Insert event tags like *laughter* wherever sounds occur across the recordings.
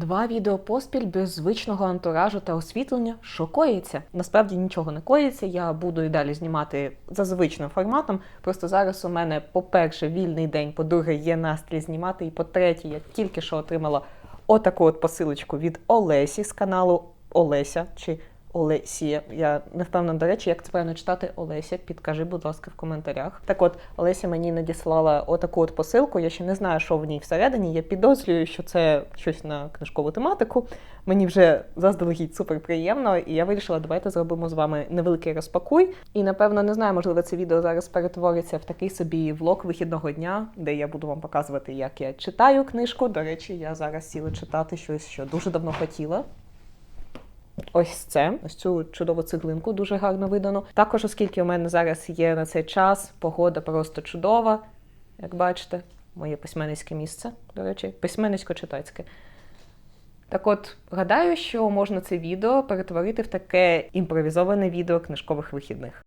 Два відео поспіль без звичного антуражу та освітлення. Що коїться? Насправді нічого не коїться. Я буду і далі знімати за звичним форматом. Просто зараз у мене, по-перше, вільний день, по-друге, є настрій знімати. І по-третє, я тільки що отримала отаку от посилочку від Олесі з каналу Олеся чи Олесія. Я не впевнена, до речі, як це правильно читати Олеся. Підкажи, будь ласка, в коментарях. Так от, Олеся мені надіслала отаку от посилку. Я ще не знаю, що в ній всередині. Я підозрюю, що це щось на книжкову тематику. Мені вже заздалегідь супер приємно, і я вирішила, давайте зробимо з вами невеликий розпакуй. І напевно не знаю, можливо, це відео зараз перетвориться в такий собі влог вихідного дня, де я буду вам показувати, як я читаю книжку. До речі, я зараз сіла читати щось, що дуже давно хотіла. Ось це, ось цю чудову цеглинку дуже гарно видано. Також, оскільки у мене зараз є на цей час, погода просто чудова, як бачите, моє письменницьке місце, до речі, письменницько-читацьке. Так от, гадаю, що можна це відео перетворити в таке імпровізоване відео книжкових вихідних.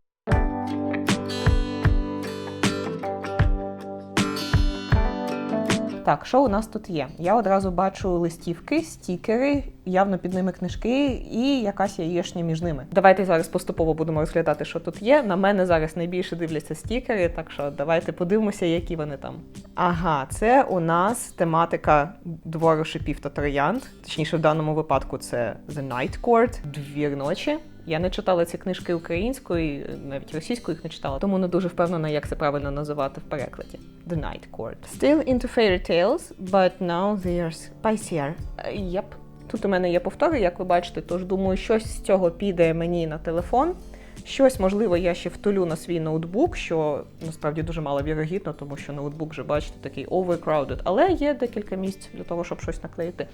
Так, що у нас тут є? Я одразу бачу листівки, стікери, явно під ними книжки і якась яєшня між ними. Давайте зараз поступово будемо розглядати, що тут є. На мене зараз найбільше дивляться стікери, так що давайте подивимося, які вони там. Ага, це у нас тематика двору шипів та троянд. Точніше, в даному випадку це The Night Court, двір ночі. Я не читала ці книжки українською, навіть російською їх не читала, тому не дуже впевнена, як це правильно називати в перекладі. The Night Court. Still into fairy tales, but now they are spicier. Єп. Тут у мене є повтори, як ви бачите, тож думаю, щось з цього піде мені на телефон. Щось, можливо, я ще втулю на свій ноутбук, що насправді дуже мало вірогідно, тому що ноутбук вже бачите такий overcrowded, але є декілька місць для того, щоб щось наклеїти.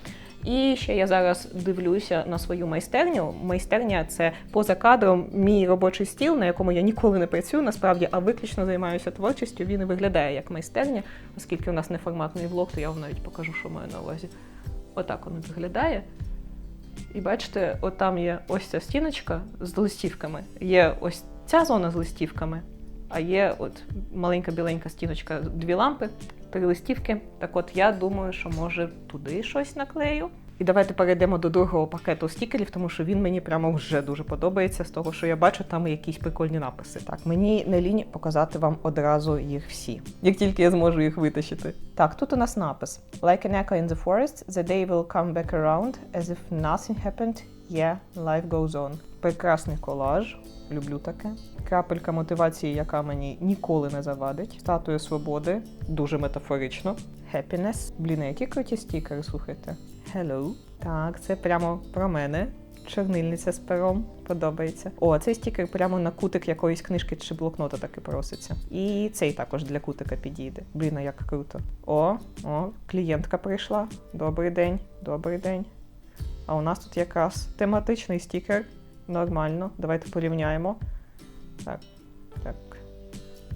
І ще я зараз дивлюся на свою майстерню. Майстерня це поза кадром мій робочий стіл, на якому я ніколи не працюю, насправді, а виключно займаюся творчістю. Він і виглядає як майстерня, оскільки у нас неформатний влог, то я вам навіть покажу, що маю на увазі. Отак воно виглядає. І бачите, от там є ось ця стіночка з листівками. Є ось ця зона з листівками, а є от маленька біленька стіночка, дві лампи, три листівки. Так от я думаю, що може туди щось наклею. І давайте перейдемо до другого пакету стікерів, тому що він мені прямо вже дуже подобається. З того, що я бачу, там якісь прикольні написи. Так, мені не лінь показати вам одразу їх всі, як тільки я зможу їх витащити. Так, тут у нас напис: Like an echo in the forest, the day will come back around, as if nothing happened. Yeah, life goes on. Прекрасний колаж. Люблю таке. Крапелька мотивації, яка мені ніколи не завадить. Статуя свободи, дуже метафорично. Happiness. Блін, які круті стікери, слухайте. Hello. Так, це прямо про мене. Чорнильниця з пером подобається. О, цей стікер прямо на кутик якоїсь книжки чи блокнота таки проситься. І цей також для кутика підійде. Блін, а як круто. О, о, клієнтка прийшла. Добрий день, добрий день. А у нас тут якраз тематичний стікер. Нормально. Давайте порівняємо. Так, так.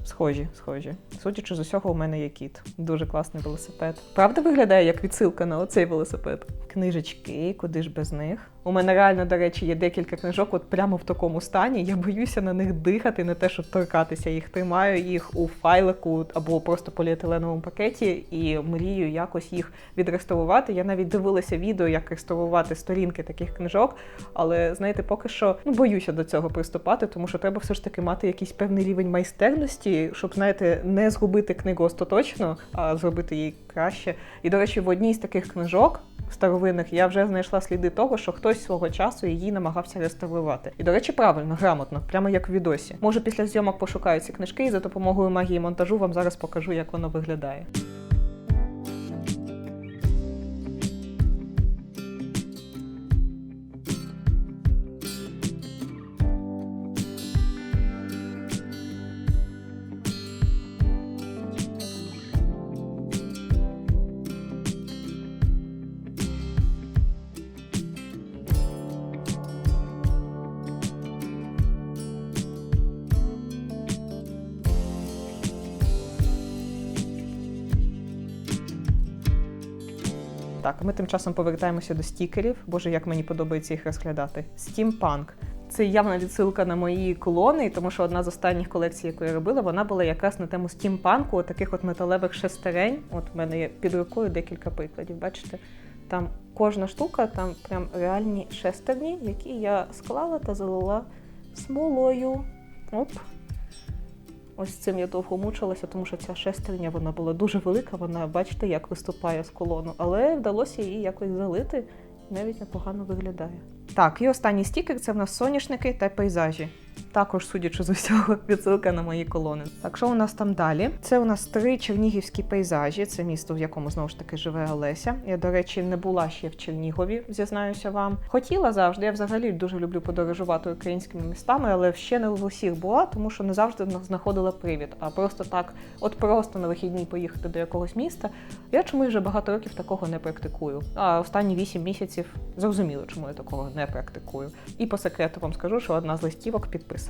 Схожі, схожі. Судячи з усього, у мене є кіт. Дуже класний велосипед. Правда виглядає як відсилка на оцей велосипед? Книжечки, куди ж без них? У мене реально, до речі, є декілька книжок, от прямо в такому стані. Я боюся на них дихати, не те, щоб торкатися їх. Тримаю їх у файлику або просто поліетиленовому пакеті і мрію якось їх відреставрувати. Я навіть дивилася відео, як реставрувати сторінки таких книжок, але знаєте, поки що ну, боюся до цього приступати, тому що треба все ж таки мати якийсь певний рівень майстерності, щоб знаєте, не згубити книгу остаточно, а зробити її краще. І до речі, в одній з таких книжок. Старовинних я вже знайшла сліди того, що хтось свого часу її намагався реставрувати. І, до речі, правильно, грамотно, прямо як в відосі. Може, після зйомок пошукаю ці книжки і за допомогою магії монтажу вам зараз покажу, як воно виглядає. Так, ми тим часом повертаємося до стікерів. Боже, як мені подобається їх розглядати. Стімпанк. Це явна відсилка на мої колони, тому що одна з останніх колекцій, яку я робила, вона була якраз на тему стімпанку, таких от металевих шестерень. От в мене є під рукою декілька прикладів. Бачите? Там кожна штука, там прям реальні шестерні, які я склала та залила смолою. Оп. Ось цим я довго мучилася, тому що ця шестерня вона була дуже велика, вона, бачите, як виступає з колону, але вдалося її якось залити, навіть непогано виглядає. Так, і останній стікер це в нас соняшники та пейзажі. Також, судячи з усього, *laughs* відсилка на мої колони. Так, що у нас там далі? Це у нас три чернігівські пейзажі. Це місто, в якому знову ж таки живе Олеся. Я, до речі, не була ще в Чернігові, зізнаюся вам. Хотіла завжди. Я взагалі дуже люблю подорожувати українськими містами, але ще не в усіх була, тому що не завжди знаходила привід. А просто так, от просто на вихідні поїхати до якогось міста. Я чомусь вже багато років такого не практикую. А останні вісім місяців зрозуміло, чому я такого не практикую. І по секрету вам скажу, що одна з листівок підписана.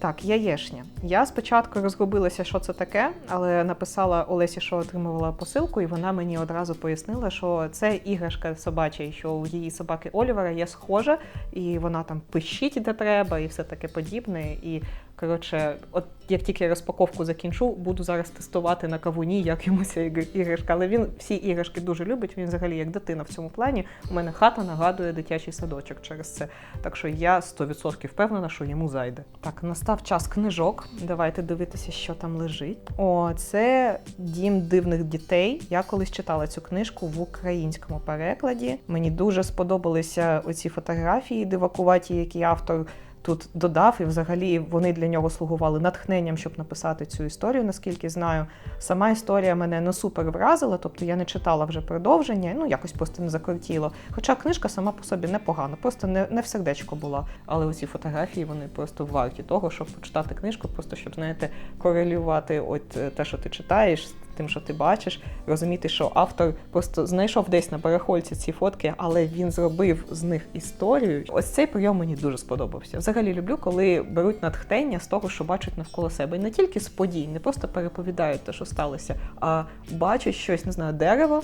Так, яєшня. Я спочатку розгубилася, що це таке, але написала Олесі, що отримувала посилку, і вона мені одразу пояснила, що це іграшка собача, і що у її собаки Олівера є схожа, і вона там пищить де треба, і все таке подібне. І коротше, от як тільки я розпаковку закінчу, буду зараз тестувати на кавуні, як йому ця іграшка. Але він всі іграшки дуже любить. Він взагалі як дитина в цьому плані. У мене хата нагадує дитячий садочок через це. Так що я 100% впевнена, що йому зайде. Так, настав час книжок. Давайте дивитися, що там лежить. О, це дім дивних дітей. Я колись читала цю книжку в українському перекладі. Мені дуже сподобалися оці фотографії дивакуваті, які автор. Тут додав, і взагалі вони для нього слугували натхненням, щоб написати цю історію, наскільки знаю. Сама історія мене не супер вразила, тобто я не читала вже продовження, ну якось просто не закрутіло. Хоча книжка сама по собі непогана, просто не, не в сердечко була. Але оці фотографії вони просто варті того, щоб почитати книжку, просто щоб знаєте, корелювати от е, те, що ти читаєш, тим, що ти бачиш, розуміти, що автор просто знайшов десь на барахольці ці фотки, але він зробив з них історію. Ось цей прийом мені дуже сподобався. Взагалі люблю, коли беруть натхнення з того, що бачать навколо себе, і не тільки з подій, не просто переповідають те, що сталося, а бачать щось, не знаю, дерево.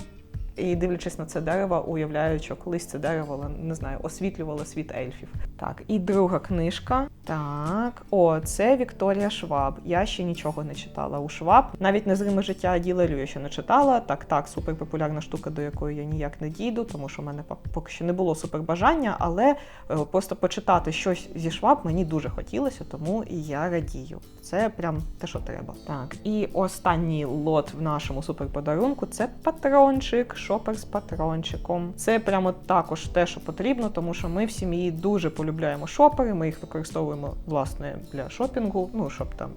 І дивлячись на це дерево, уявляють, що колись це дерево не знаю, освітлювало світ ельфів. Так, і друга книжка. Так, о, це Вікторія Шваб. Я ще нічого не читала у Шваб. Навіть незриме життя Діла Лю я ще не читала. Так, так, суперпопулярна штука, до якої я ніяк не дійду, тому що в мене поки що не було супербажання, але е, просто почитати щось зі Шваб мені дуже хотілося, тому і я радію. Це прям те, що треба. Так, і останній лот в нашому суперподарунку це патрончик, шопер з патрончиком. Це прямо також те, що потрібно, тому що ми в сім'ї дуже полюбляємо шопери. Ми їх використовуємо власне для шопінгу, ну щоб там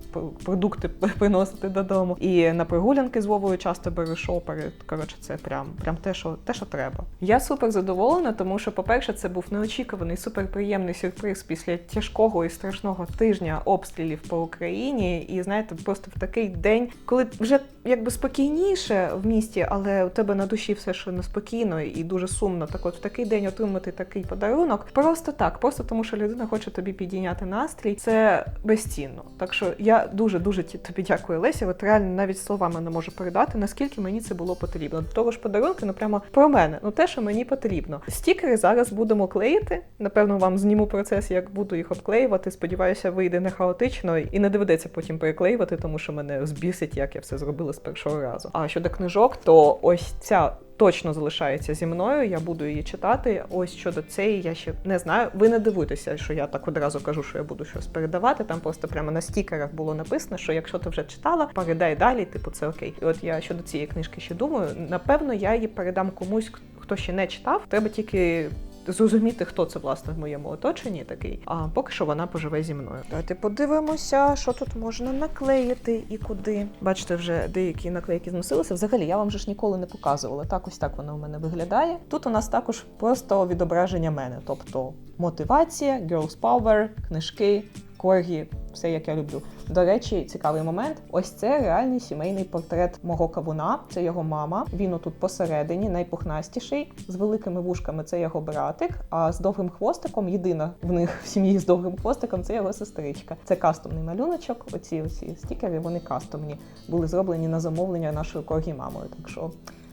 продукти *laughs* приносити додому. І на прогулянки з Вовою часто беру шопери. Коротше, це прям, прям те, що те, що треба. Я супер задоволена, тому що, по-перше, це був неочікуваний суперприємний сюрприз після тяжкого і страшного тижня обстрілів по Україні. І знаєте, просто в такий день, коли вже якби спокійніше в місті, але у тебе на душі все ще неспокійно і дуже сумно. Так от в такий день отримати такий подарунок. Просто так, просто тому що людина хоче тобі підійняти настрій. Це безцінно. Так що я дуже дуже тобі дякую, Леся. От реально навіть словами не можу передати, наскільки мені це було потрібно. До того ж, подарунки, ну прямо про мене. Ну те, що мені потрібно. Стікери зараз будемо клеїти. Напевно, вам зніму процес, як буду їх обклеювати. Сподіваюся, вийде не хаотично і не доведеться потім переклеювати, тому що мене збісить, як я все зробила з першого разу. А щодо книжок, то ось ця. Точно залишається зі мною, я буду її читати. Ось щодо цієї, я ще не знаю. Ви не дивуйтеся, що я так одразу кажу, що я буду щось передавати. Там просто прямо на стікерах було написано, що якщо ти вже читала, передай далі, типу, це окей. І от я щодо цієї книжки ще думаю. Напевно, я її передам комусь, хто ще не читав. Треба тільки. Зрозуміти, хто це власне в моєму оточенні такий, а поки що вона поживе зі мною. Давайте подивимося, що тут можна наклеїти і куди. Бачите, вже деякі наклейки зносилися. Взагалі, я вам же ж ніколи не показувала. Так ось так воно у мене виглядає. Тут у нас також просто відображення мене, тобто мотивація, girls power, книжки, коргі, все як я люблю. До речі, цікавий момент. Ось це реальний сімейний портрет мого кавуна. Це його мама. Він отут посередині, найпухнастіший, з великими вушками це його братик. А з довгим хвостиком, єдина в них в сім'ї з довгим хвостиком, це його сестричка. Це кастомний малюночок. Оці оці стікери, вони кастомні, були зроблені на замовлення нашою коргі мамою. Так що,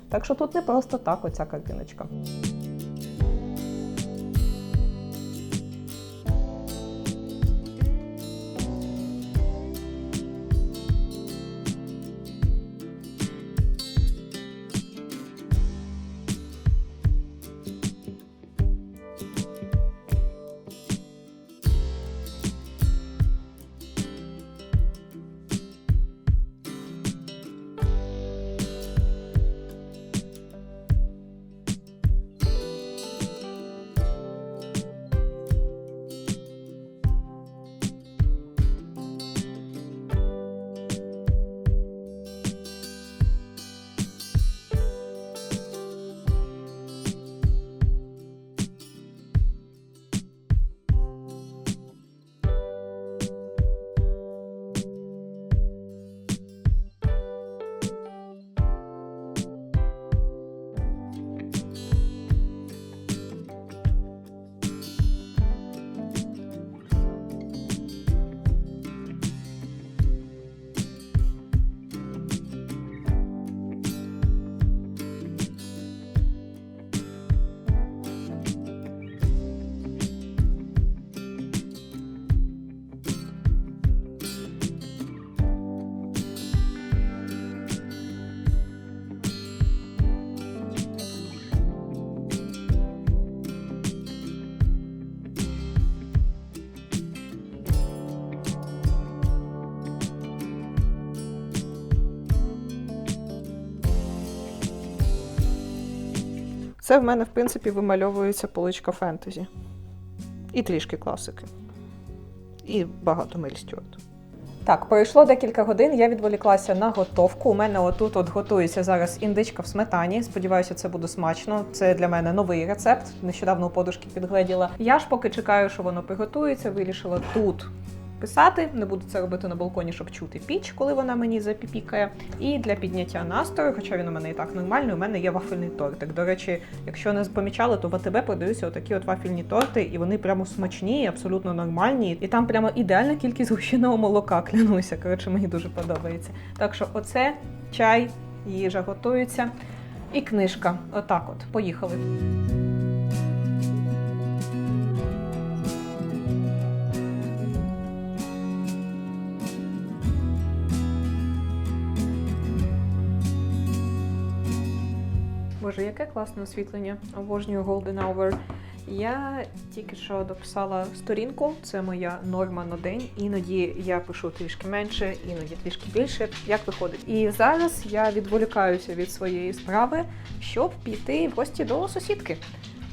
так що тут не просто так, оця картиночка. Це в мене, в принципі, вимальовується поличка фентезі. І трішки класики. І багато Мель Стюарт. Так, пройшло декілька годин. Я відволіклася на готовку. У мене отут от готується зараз індичка в сметані. Сподіваюся, це буде смачно. Це для мене новий рецепт. Нещодавно у подушки підгледіла. Я ж поки чекаю, що воно приготується, вирішила тут. Писати, не буду це робити на балконі, щоб чути піч, коли вона мені запіпікає. І для підняття настрою, хоча він у мене і так нормальний, у мене є вафельний тортик. До речі, якщо не помічали, то в АТБ продаються отакі от вафельні торти, і вони прямо смачні, абсолютно нормальні. І там прямо ідеальна кількість гущеного молока, *laughs* клянуся. Коротше, мені дуже подобається. Так що, оце чай, їжа готується. І книжка. Отак от. Поїхали. Боже, яке класне освітлення. Обожнюю Golden Hour. Я тільки що дописала сторінку, це моя норма на день. Іноді я пишу трішки менше, іноді трішки більше, як виходить. І зараз я відволікаюся від своєї справи, щоб піти в гості до сусідки.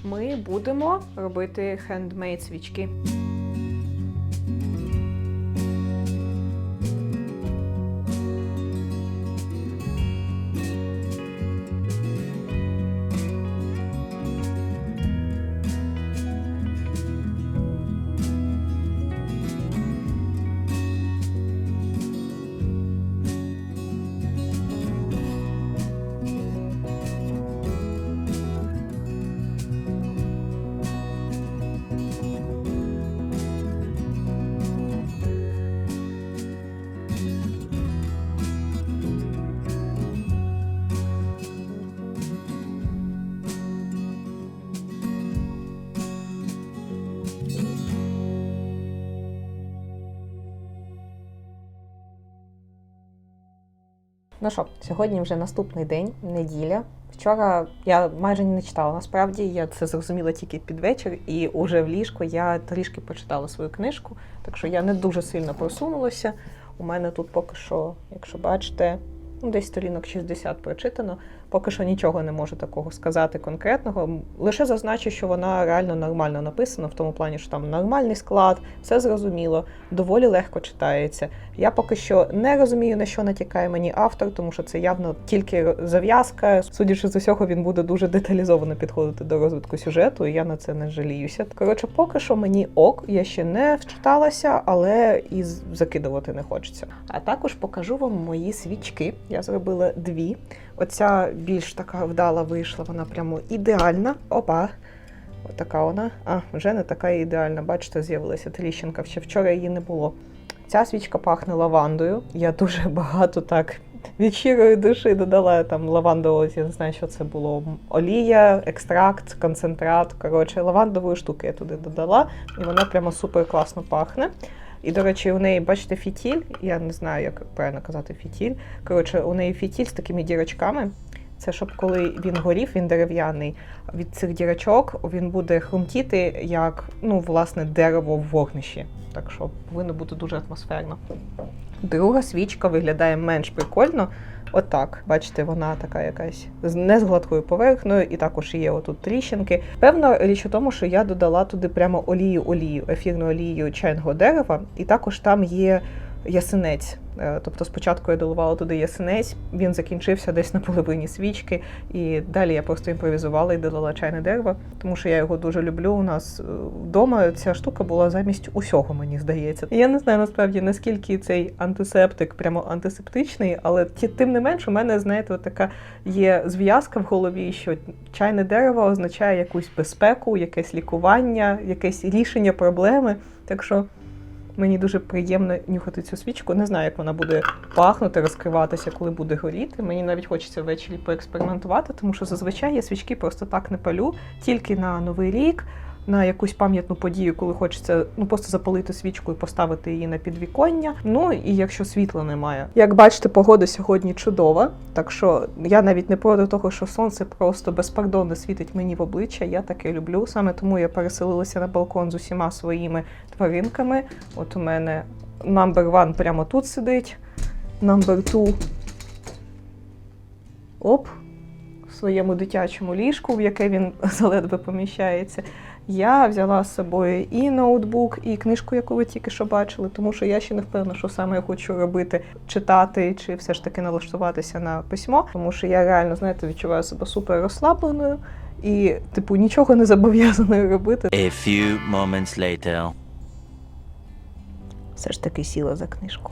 Ми будемо робити хендмейд свічки. Ну що, сьогодні вже наступний день, неділя. Вчора я майже не читала. Насправді я це зрозуміла тільки під вечір, і уже в ліжку я трішки почитала свою книжку, так що я не дуже сильно просунулася. У мене тут поки що, якщо бачите, ну, десь сторінок 60 прочитано. Поки що нічого не можу такого сказати конкретного. Лише зазначу, що вона реально нормально написана, в тому плані, що там нормальний склад, все зрозуміло, доволі легко читається. Я поки що не розумію, на що натякає мені автор, тому що це явно тільки зав'язка. Судячи з усього, він буде дуже деталізовано підходити до розвитку сюжету, і я на це не жаліюся. Коротше, поки що мені ок, я ще не вчиталася, але і закидувати не хочеться. А також покажу вам мої свічки. Я зробила дві. Оця більш така вдала вийшла, вона прямо ідеальна. Опа. Отака вона. А, вже не така ідеальна. Бачите, з'явилася тріщинка. Ще вчора її не було. Ця свічка пахне лавандою. Я дуже *laughs* багато так від щирої душі додала там лавандового, я не знаю, що це було. Олія, екстракт, концентрат. Коротше, лавандової штуки я туди додала, і вона прямо супер класно пахне. І, до речі, у неї, бачите, фітіль. Я не знаю, як правильно казати фітіль. Коротше, у неї фітіль з такими дірочками. Це щоб коли він горів, він дерев'яний. Від цих дірочок він буде хрумтіти як ну, власне, дерево в вогнищі. Так що повинно бути дуже атмосферно. Друга свічка виглядає менш прикольно. Отак, бачите, вона така якась не з гладкою поверхнею, і також є отут тріщинки. Певно, річ у тому, що я додала туди прямо олію, олію, ефірну олію чайного дерева, і також там є ясенець. Е, Тобто спочатку я доливала туди ясенець, він закінчився десь на половині свічки, і далі я просто імпровізувала і додала чайне дерево, тому що я його дуже люблю. У нас е, вдома ця штука була замість усього, мені здається. Я не знаю насправді наскільки цей антисептик прямо антисептичний, але тим не менш, у мене, знаєте, така є зв'язка в голові, що чайне дерево означає якусь безпеку, якесь лікування, якесь рішення проблеми. Так що Мені дуже приємно нюхати цю свічку. Не знаю, як вона буде пахнути, розкриватися, коли буде горіти. Мені навіть хочеться ввечері поекспериментувати, тому що зазвичай я свічки просто так не палю, тільки на новий рік, на якусь пам'ятну подію, коли хочеться ну просто запалити свічку і поставити її на підвіконня. Ну і якщо світла немає. Як бачите, погода сьогодні чудова, так що я навіть не проти того, що сонце просто безпардонно світить мені в обличчя. Я таке люблю. Саме тому я переселилася на балкон з усіма своїми тваринками. От у мене number one прямо тут сидить. Number two. Оп. своєму дитячому ліжку, в яке він *laughs* заледве поміщається. Я взяла з собою і ноутбук, і книжку, яку ви тільки що бачили, тому що я ще не впевнена, що саме я хочу робити, читати чи все ж таки налаштуватися на письмо, тому що я реально, знаєте, відчуваю себе супер розслабленою і, типу, нічого не зобов'язаною робити. A few moments later. Все ж таки сіла за книжку.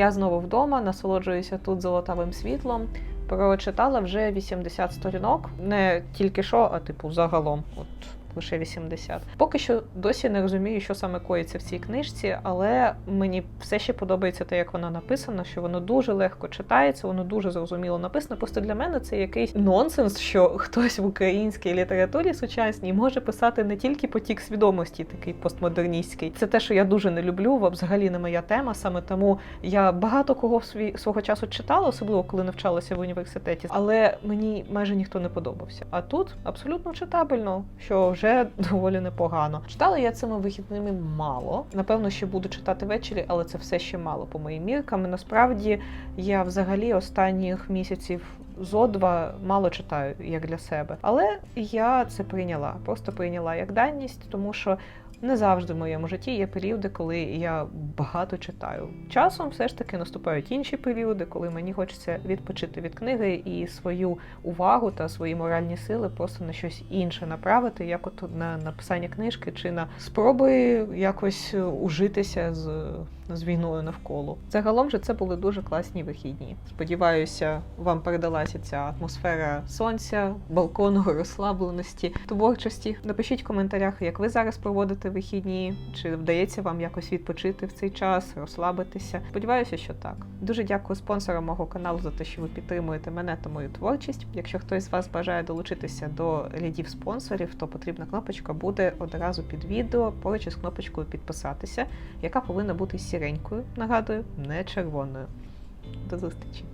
Я знову вдома, насолоджуюся тут золотавим світлом. Прочитала вже 80 сторінок, не тільки що, а типу загалом. От лише 80. Поки що досі не розумію, що саме коїться в цій книжці, але мені все ще подобається те, як вона написана, що воно дуже легко читається, воно дуже зрозуміло написано. Просто для мене це якийсь нонсенс, що хтось в українській літературі сучасній може писати не тільки потік свідомості, такий постмодерністський. Це те, що я дуже не люблю, взагалі не моя тема. Саме тому я багато кого свій свого часу читала, особливо коли навчалася в університеті, але мені майже ніхто не подобався. А тут абсолютно читабельно, що вже *laughs* доволі непогано. Читала я цими вихідними мало. Напевно, ще буду читати ввечері, але це все ще мало по моїм міркам. Насправді я взагалі останніх місяців зо два мало читаю як для себе. Але я це прийняла, просто прийняла як даність, тому що. Не завжди в моєму житті є періоди, коли я багато читаю. Часом все ж таки наступають інші періоди, коли мені хочеться відпочити від книги і свою увагу та свої моральні сили просто на щось інше направити, як от на написання книжки чи на спроби якось ужитися з, з війною навколо. Загалом же це були дуже класні вихідні. Сподіваюся, вам передалася ця атмосфера сонця, балкону, розслабленості, творчості. Напишіть в коментарях, як ви зараз проводите вихідні, чи вдається вам якось відпочити в цей час, розслабитися. Сподіваюся, що так. Дуже дякую спонсорам мого каналу за те, що ви підтримуєте мене та мою творчість. Якщо хтось з вас бажає долучитися до рядів спонсорів, то потрібна кнопочка буде одразу під відео поруч із кнопочкою підписатися, яка повинна бути сіренькою. Нагадую, не червоною. До зустрічі!